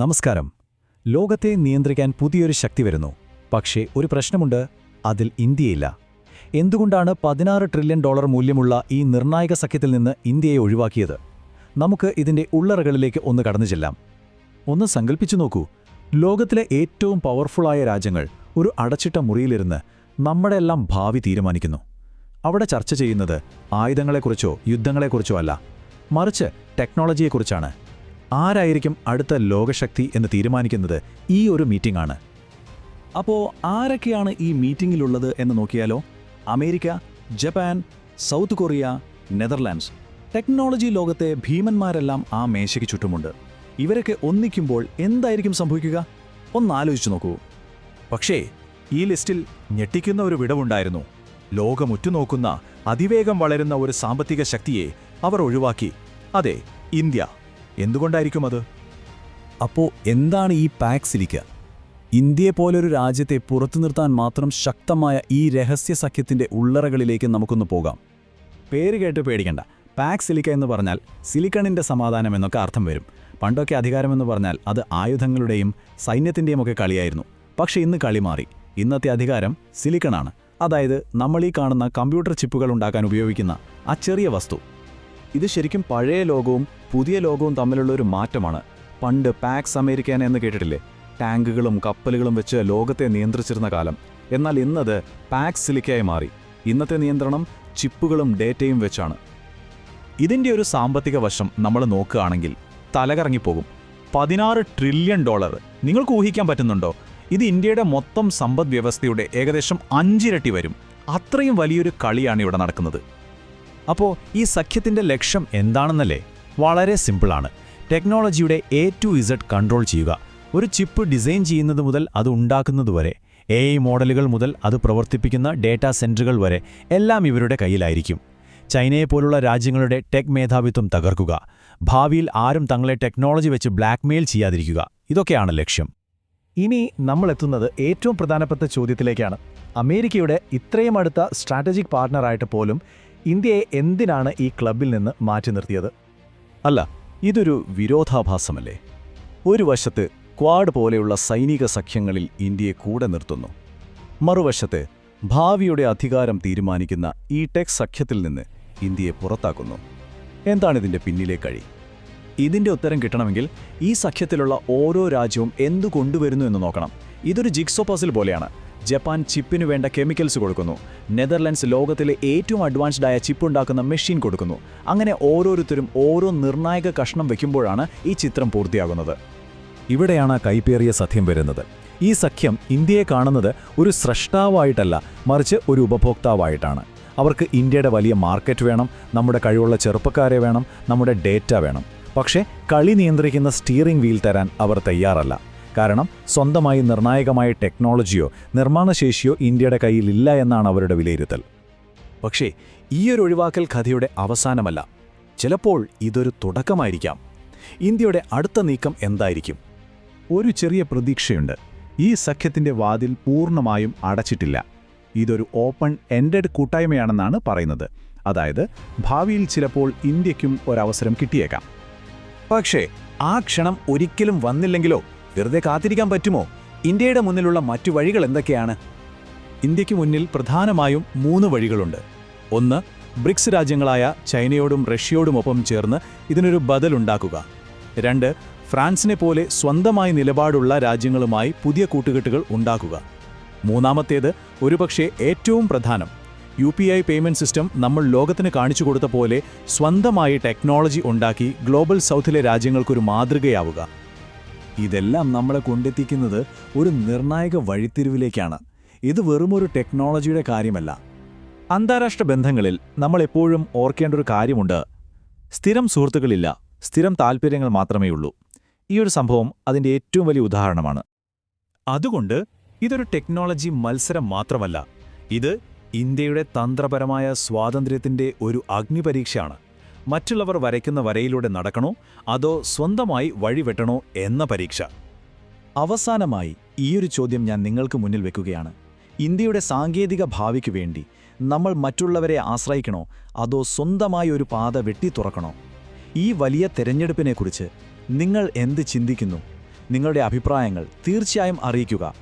നമസ്കാരം. ലോകത്തെ നിയന്ത്രിക്കാൻ പുതിയൊരു ശക്തി വരുന്നു. പക്ഷേ ഒരു പ്രശ്നമുണ്ട് അതിൽ ഇന്ത്യയില്ല. എന്തുകൊണ്ടാണ് പതിനാറ് ട്രില്യൺ ഡോളർ മൂല്യമുള്ള ഈ നിർണായക സഖ്യത്തിൽ നിന്ന് ഇന്ത്യയെ ഒഴിവാക്കിയത്? നമുക്ക് ഇതിന്റെ ഉള്ളറകളിലേക്ക് ഒന്ന് കടന്നു ചെല്ലാം. ഒന്ന് സങ്കല്പിച്ചു നോക്കൂ. ലോകത്തിലെ ഏറ്റവും പവർഫുള്ളായ രാജ്യങ്ങൾ ഒരു അടച്ചിട്ട മുറിയിലിരുന്ന് നമ്മുടെ എല്ലാം ഭാവി തീരുമാനിക്കുന്നു. അവിടെ ചർച്ച ചെയ്യുന്നത് ആയുധങ്ങളെക്കുറിച്ചോ യുദ്ധങ്ങളെക്കുറിച്ചോ അല്ല. മറിച്ച് ടെക്നോളജിയെക്കുറിച്ചാണ്. ആരായിരിക്കും അടുത്ത ലോകശക്തി എന്ന് തീരുമാനിക്കുന്നത് ഈ ഒരു മീറ്റിംഗ് ആണ് അപ്പോൾ ആരൊക്കെയാണ് ഈ മീറ്റിംഗിലുള്ളത് എന്ന് നോക്കിയാലോ? America Japan South Korea Netherlands. Technology ലോകത്തെ ഭീമന്മാരെല്ലാം ആ മേശയ്ക്ക് ചുറ്റുമുണ്ട്. ഇവരൊക്കെ ഒന്നിക്കുമ്പോൾ എന്തായിരിക്കും സംഭവിക്കുക? ഒന്നാലോചിച്ചു നോക്കൂ. പക്ഷേ ഈ ലിസ്റ്റിൽ ഞെട്ടിക്കുന്ന ഒരു വിടവുണ്ടായിരുന്നു. ലോകം ഉറ്റുനോക്കുന്ന അതിവേഗം വളരുന്ന ഒരു സാമ്പത്തിക ശക്തിയെ അവർ ഒഴിവാക്കി. അതെ ഇന്ത്യ. എന്തുകൊണ്ടായിരിക്കും അത്? അപ്പോ എന്താണ് ഈ പാക്സിലിക്ക ഇന്ത്യയെ പോലൊരു രാജ്യത്തെ പുറത്തു നിർത്താൻ മാത്രം ശക്തമായ ഈ രഹസ്യ സഖ്യത്തിന്റെ ഉള്ളറകളിലേക്ക് നമുക്കൊന്ന് പോകാം. പേര് കേട്ട് പേടിക്കണ്ട. പാക് സിലിക്ക എന്ന് പറഞ്ഞാൽ സിലിക്കണിന്റെ സമാധാനം എന്നൊക്കെ അർത്ഥം വരും. പണ്ടൊക്കെ അധികാരമെന്ന് പറഞ്ഞാൽ അത് ആയുധങ്ങളുടെയും സൈന്യത്തിന്റെയും ഒക്കെ കളിയായിരുന്നു. പക്ഷേ ഇന്ന് കളി മാറി. ഇന്നത്തെ അധികാരം സിലിക്കണാണ്. അതായത് നമ്മൾ ഈ കാണുന്ന കമ്പ്യൂട്ടർ ചിപ്പുകൾ ഉണ്ടാക്കാൻ ഉപയോഗിക്കുന്ന ആ ചെറിയ വസ്തു. ഇത് ശരിക്കും പഴയ ലോകവും പുതിയ ലോകവും തമ്മിലുള്ള ഒരു മാറ്റമാണ്. പണ്ട് പാക്സ് അമേരിക്കൻ എന്ന് കേട്ടിട്ടില്ലേ? ടാങ്കുകളും കപ്പലുകളും വെച്ച് ലോകത്തെ നിയന്ത്രിച്ചിരുന്ന കാലം. എന്നാൽ ഇന്നത് പാക്സ് സിലിക്കയായി മാറി. ഇന്നത്തെ നിയന്ത്രണം ചിപ്പുകളും ഡേറ്റയും വെച്ചാണ്. ഇതിന്റെ ഒരു സാമ്പത്തിക വശം നമ്മൾ നോക്കുകയാണെങ്കിൽ തലകറങ്ങിപ്പോകും. പതിനാറ് ട്രില്യൺ ഡോളർ. നിങ്ങൾക്ക് ഊഹിക്കാൻ പറ്റുന്നുണ്ടോ? ഇത് ഇന്ത്യയുടെ മൊത്തം സമ്പദ് വ്യവസ്ഥയുടെ ഏകദേശം അഞ്ചിരട്ടി വരും. അത്രയും വലിയൊരു കളിയാണ് ഇവിടെ നടക്കുന്നത്. അപ്പോൾ ഈ സഖ്യത്തിന്റെ ലക്ഷ്യം എന്താണെന്നല്ലേ? വളരെ സിമ്പിളാണ്. ടെക്നോളജിയുടെ എ ടു ഇസഡ് കൺട്രോൾ ചെയ്യുക. ഒരു ചിപ്പ് ഡിസൈൻ ചെയ്യുന്നത് മുതൽ അത് ഉണ്ടാക്കുന്നതുവരെ എ മോഡലുകൾ മുതൽ അത് പ്രവർത്തിപ്പിക്കുന്ന ഡേറ്റാ സെന്ററുകൾ വരെ എല്ലാം ഇവരുടെ കയ്യിലായിരിക്കും. ചൈനയെപ്പോലുള്ള രാജ്യങ്ങളുടെ ടെക് മേധാവിത്വം തകർക്കുക. ഭാവിയിൽ ആരും തങ്ങളെ ടെക്നോളജി വെച്ച് ബ്ലാക്ക്മെയിൽ ചെയ്യാതിരിക്കുക. ഇതൊക്കെയാണ് ലക്ഷ്യം. ഇനി നമ്മൾ എത്തുന്നത് ഏറ്റവും പ്രധാനപ്പെട്ട ചോദ്യത്തിലേക്കാണ്. അമേരിക്കയുടെ ഇത്രയും അടുത്ത സ്ട്രാറ്റജിക് പാർട്ണറായിട്ട് പോലും ഇന്ത്യയെ എന്തിനാണ് ഈ ക്ലബിൽ നിന്ന് മാറ്റി നിർത്തിയത്? അല്ല ഇതൊരു വിരോധാഭാസമല്ലേ? ഒരു വശത്ത് ക്വാഡ് പോലെയുള്ള സൈനിക സഖ്യങ്ങളിൽ ഇന്ത്യയെ കൂടെ നിർത്തുന്നു. മറുവശത്ത് ഭാവിയുടെ അധികാരം തീരുമാനിക്കുന്ന ഈ ടെക് സഖ്യത്തിൽ നിന്ന് ഇന്ത്യയെ പുറത്താക്കുന്നു. എന്താണിതിന്റെ പിന്നിലെ കഴി? ഇതിന്റെ ഉത്തരം കിട്ടണമെങ്കിൽ ഈ സഖ്യത്തിലുള്ള ഓരോ രാജ്യവും എന്തു കൊണ്ടുവരുന്നു എന്ന് നോക്കണം. ഇതൊരു ജിക്സോ പസിൽ പോലെയാണ്. ജപ്പാൻ ചിപ്പിനു വേണ്ട കെമിക്കൽസ് കൊടുക്കുന്നു. നെതർലൻഡ്സ് ലോകത്തിലെ ഏറ്റവും അഡ്വാൻസ്ഡ് ആയ ചിപ്പ് ഉണ്ടാക്കുന്ന മെഷീൻ കൊടുക്കുന്നു. അങ്ങനെ ഓരോരുത്തരും ഓരോ നിർണായക കഷ്ണം വയ്ക്കുമ്പോഴാണ് ഈ ചിത്രം പൂർത്തിയാകുന്നത്. ഇവിടെയാണ് കൈപ്പേറിയ സഖ്യം വരുന്നത്. ഈ സഖ്യം ഇന്ത്യയെ കാണുന്നത് ഒരു സ്രഷ്ടാവായിട്ടല്ല മറിച്ച് ഒരു ഉപഭോക്താവായിട്ടാണ്. അവർക്ക് ഇന്ത്യയുടെ വലിയ മാർക്കറ്റ് വേണം നമ്മുടെ കഴിവുള്ള ചെറുപ്പക്കാരെ വേണം നമ്മുടെ ഡേറ്റ വേണം. പക്ഷേ കളി നിയന്ത്രിക്കുന്ന സ്റ്റീറിംഗ് വീൽ തരാൻ അവർ തയ്യാറല്ല. കാരണം സ്വന്തമായി നിർണായകമായ ടെക്നോളജിയോ നിർമ്മാണശേഷിയോ ഇന്ത്യയുടെ കയ്യിലില്ല എന്നാണ് അവരുടെ വിലയിരുത്തൽ. പക്ഷേ ഈയൊരു ഒഴിവാക്കൽ കഥയുടെ അവസാനമല്ല. ചിലപ്പോൾ ഇതൊരു തുടക്കമായിരിക്കാം. ഇന്ത്യയുടെ അടുത്ത നീക്കം എന്തായിരിക്കും? ഒരു ചെറിയ പ്രതീക്ഷയുണ്ട്. ഈ സഖ്യത്തിന്റെ വാതിൽ പൂർണമായും അടച്ചിട്ടില്ല. ഇതൊരു ഓപ്പൺ എൻഡഡ് കൂട്ടായ്മയാണെന്നാണ് പറയുന്നത്. അതായത് ഭാവിയിൽ ചിലപ്പോൾ ഇന്ത്യക്കും ഒരവസരം കിട്ടിയേക്കാം. പക്ഷേ ആ ക്ഷണം ഒരിക്കലും വന്നില്ലെങ്കിലോ? വെറുതെ കാത്തിരിക്കാൻ പറ്റുമോ? ഇന്ത്യയുടെ മുന്നിലുള്ള മറ്റു വഴികൾ എന്തൊക്കെയാണ്? ഇന്ത്യയ്ക്ക് മുന്നിൽ പ്രധാനമായും മൂന്ന് വഴികളുണ്ട്. ഒന്ന് ബ്രിക്സ് രാജ്യങ്ങളായ ചൈനയോടും റഷ്യയോടുമൊപ്പം ചേർന്ന് ഇതിനൊരു ബദലുണ്ടാക്കുക രണ്ട് ഫ്രാൻസിനെ പോലെ സ്വന്തമായി നിലപാടുള്ള രാജ്യങ്ങളുമായി പുതിയ കൂട്ടുകെട്ടുകൾ ഉണ്ടാക്കുക. മൂന്നാമത്തേത് ഒരുപക്ഷെ ഏറ്റവും പ്രധാനം U P I payment system നമ്മൾ ലോകത്തിന് കാണിച്ചു കൊടുത്ത പോലെ സ്വന്തമായി ടെക്നോളജി ഉണ്ടാക്കി ഗ്ലോബൽ സൗത്തിലെ രാജ്യങ്ങൾക്കൊരു മാതൃകയാവുക. ഇതെല്ലാം നമ്മളെ കൊണ്ടെത്തിക്കുന്നത് ഒരു നിർണായക വഴിത്തിരിവിലേക്കാണ്. ഇത് വെറുമൊരു ടെക്നോളജിയുടെ കാര്യമല്ല. അന്താരാഷ്ട്ര ബന്ധങ്ങളിൽ നമ്മൾ എപ്പോഴും ഓർക്കേണ്ട ഒരു കാര്യമുണ്ട്. സ്ഥിരം സുഹൃത്തുക്കളില്ല സ്ഥിരം താൽപ്പര്യങ്ങൾ മാത്രമേ ഉള്ളൂ ഈ ഒരു സംഭവം അതിന്റെ ഏറ്റവും വലിയ ഉദാഹരണമാണ്. അതുകൊണ്ട് ഇതൊരു ടെക്നോളജി മത്സരം മാത്രമല്ല ഇത് ഇന്ത്യയുടെ തന്ത്രപരമായ സ്വാതന്ത്ര്യത്തിന്റെ ഒരു അഗ്നിപരീക്ഷയാണ്. മറ്റുള്ളവർ വരയ്ക്കുന്ന വരയിലൂടെ നടക്കണോ? അതോ സ്വന്തമായി വഴിവെട്ടണോ എന്ന പരീക്ഷ. അവസാനമായി ഈയൊരു ചോദ്യം ഞാൻ നിങ്ങൾക്ക് മുന്നിൽ വെക്കുകയാണ്. ഇന്ത്യയുടെ സാങ്കേതിക ഭാവിക്ക് വേണ്ടി നമ്മൾ മറ്റുള്ളവരെ ആശ്രയിക്കണോ? അതോ സ്വന്തമായി ഒരു പാത വെട്ടി തുറക്കണോ? ഈ വലിയ തെരഞ്ഞെടുപ്പിനെക്കുറിച്ച് നിങ്ങൾ എന്ത് ചിന്തിക്കുന്നു? നിങ്ങളുടെ അഭിപ്രായങ്ങൾ തീർച്ചയായും അറിയിക്കുക.